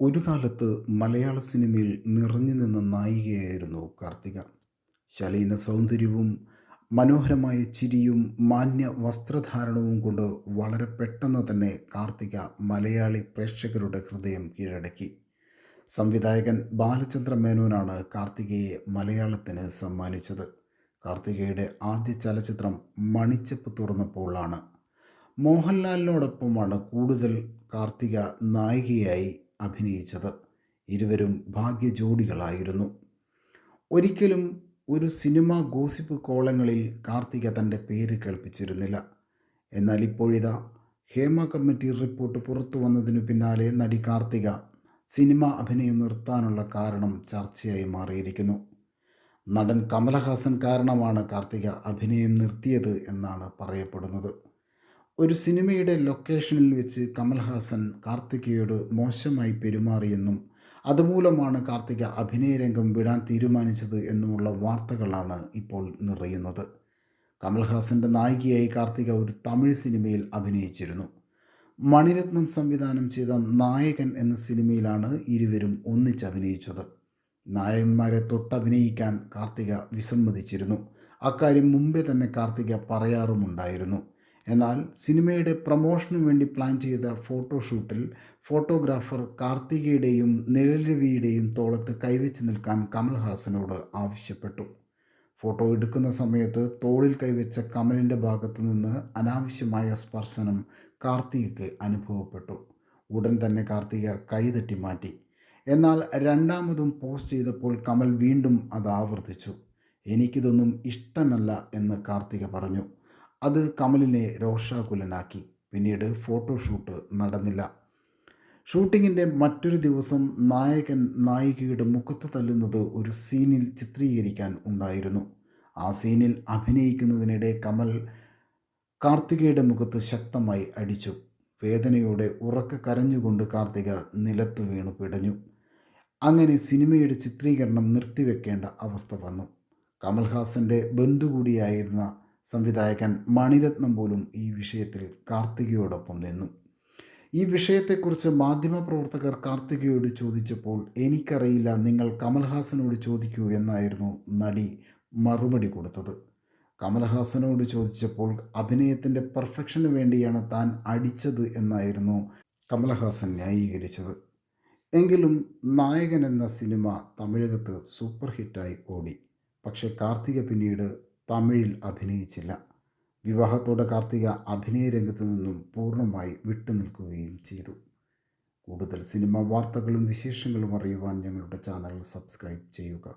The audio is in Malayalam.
ഒരു കാലത്ത് മലയാള സിനിമയിൽ നിറഞ്ഞു നിന്ന നായികയായിരുന്നു കാർത്തിക. ശലീന സൗന്ദര്യവും മനോഹരമായ ചിരിയും മാന്യ വസ്ത്രധാരണവും കൊണ്ട് വളരെ പെട്ടെന്ന് തന്നെ കാർത്തിക മലയാളി പ്രേക്ഷകരുടെ ഹൃദയം കീഴടക്കി. സംവിധായകൻ ബാലചന്ദ്ര മേനോനാണ് കാർത്തികയെ മലയാളത്തിന് സമ്മാനിച്ചത്. കാർത്തികയുടെ ആദ്യ ചലച്ചിത്രം മണിച്ചപ്പ് തുറന്നപ്പോഴാണ്. മോഹൻലാലിനോടൊപ്പമാണ് കൂടുതൽ കാർത്തിക നായികയായി അഭിനയിച്ചത്. ഇരുവരും ഭാഗ്യ ജോഡികളായിരുന്നു ഒരിക്കലും ഒരു സിനിമ ഗോസിപ്പ് കോളങ്ങളിൽ കാർത്തിക തന്റെ പേര് കേൾപ്പിച്ചിരുന്നില്ല. എന്നാൽ ഇപ്പോഴിതാ ഹേമ കമ്മിറ്റി റിപ്പോർട്ട് പുറത്തു വന്നതിനു പിന്നാലെ നടി കാർത്തിക സിനിമ അഭിനയം നിർത്താനുള്ള കാരണം ചർച്ചയായി മാറിയിരിക്കുന്നു. നടൻ കമലഹാസൻ കാരണമാണ് കാർത്തിക അഭിനയം നിർത്തിയത് എന്നാണ് പറയപ്പെടുന്നത്. ഒരു സിനിമയുടെ ലൊക്കേഷനിൽ വെച്ച് കമൽഹാസൻ കാർത്തികയോട് മോശമായി പെരുമാറിയെന്നും അതുമൂലമാണ് കാർത്തിക അഭിനയരംഗം വിടാൻ തീരുമാനിച്ചത് എന്നുമുള്ള വാർത്തകളാണ് ഇപ്പോൾ നിറയുന്നത്. കമൽഹാസന്റെ നായികയായി കാർത്തിക ഒരു തമിഴ് സിനിമയിൽ അഭിനയിച്ചിരുന്നു. മണിരത്നം സംവിധാനം ചെയ്ത നായകൻ എന്ന സിനിമയിലാണ് ഇരുവരും ഒന്നിച്ച് അഭിനയിച്ചത്. നായകന്മാരെ തൊട്ടഭിനയിക്കാൻ കാർത്തിക വിസമ്മതിച്ചിരുന്നു. അക്കാര്യം മുമ്പേ തന്നെ കാർത്തിക പറയാറുമുണ്ടായിരുന്നു. എന്നാൽ സിനിമയുടെ പ്രമോഷനു വേണ്ടി പ്ലാൻ ചെയ്ത ഫോട്ടോഷൂട്ടിൽ ഫോട്ടോഗ്രാഫർ കാർത്തികയുടെയും നിഴൽരവിയുടെയും തോളത്ത് കൈവച്ച് നിൽക്കാൻ കമൽഹാസനോട് ആവശ്യപ്പെട്ടു. ഫോട്ടോ എടുക്കുന്ന സമയത്ത് തോളിൽ കൈവച്ച കമലിന്റെ ഭാഗത്തു നിന്ന് അനാവശ്യമായ സ്പർശനം കാർത്തികയ്ക്ക് അനുഭവപ്പെട്ടു. ഉടൻ തന്നെ കാർത്തിക കൈതട്ടി മാറ്റി. എന്നാൽ രണ്ടാമതും പോസ്റ്റ് ചെയ്തപ്പോൾ കമൽ വീണ്ടും അത് ആവർത്തിച്ചു. എനിക്കിതൊന്നും ഇഷ്ടമല്ല എന്ന് കാർത്തിക പറഞ്ഞു. അത് കമലിനെ രോഷാകുലനാക്കി. പിന്നീട് ഫോട്ടോഷൂട്ട് നടന്നില്ല. ഷൂട്ടിങ്ങിന്റെ മറ്റൊരു ദിവസം നായകൻ നായികയുടെ മുഖത്ത് തല്ലുന്നത് ഒരു സീനിൽ ചിത്രീകരിക്കാൻ ഉണ്ടായിരുന്നു. ആ സീനിൽ അഭിനയിക്കുന്നതിനിടെ കമൽ കാർത്തികയുടെ മുഖത്ത് ശക്തമായി അടിച്ചു. വേദനയോടെ ഉറക്ക കരഞ്ഞുകൊണ്ട് കാർത്തിക നിലത്തു വീണു പിടഞ്ഞു. അങ്ങനെ സിനിമയുടെ ചിത്രീകരണം നിർത്തിവെക്കേണ്ട അവസ്ഥ വന്നു. കമൽഹാസന്റെ ബന്ധു കൂടിയായിരുന്ന സംവിധായകൻ മണിരത്നം പോലും ഈ വിഷയത്തിൽ കാർത്തികയോടൊപ്പം നിന്നു. ഈ വിഷയത്തെക്കുറിച്ച് മാധ്യമപ്രവർത്തകർ കാർത്തികയോട് ചോദിച്ചപ്പോൾ എനിക്കറിയില്ല നിങ്ങൾ കമൽഹാസനോട് ചോദിക്കൂ എന്നായിരുന്നു നടി മറുപടി കൊടുത്തത്. കമൽഹാസനോട് ചോദിച്ചപ്പോൾ അഭിനയത്തിന്റെ പെർഫെക്ഷന് വേണ്ടിയാണ് താൻ അടിച്ചത് എന്നായിരുന്നു കമൽഹാസൻ ന്യായീകരിച്ചത്. എങ്കിലും നായകൻ എന്ന സിനിമ തമിഴകത്ത് സൂപ്പർ ഹിറ്റായി ഓടി. പക്ഷേ കാർത്തിക പിന്നീട് തമിഴിൽ അഭിനയിച്ചില്ല. വിവാഹത്തോടെ കാർത്തിക അഭിനയ രംഗത്ത് നിന്നും പൂർണമായി വിട്ടുനിൽക്കുകയും ചെയ്തു. കൂടുതൽ സിനിമ വാർത്തകളും വിശേഷങ്ങളും അറിയുവാൻ ഞങ്ങളുടെ ചാനൽ സബ്സ്ക്രൈബ് ചെയ്യുക.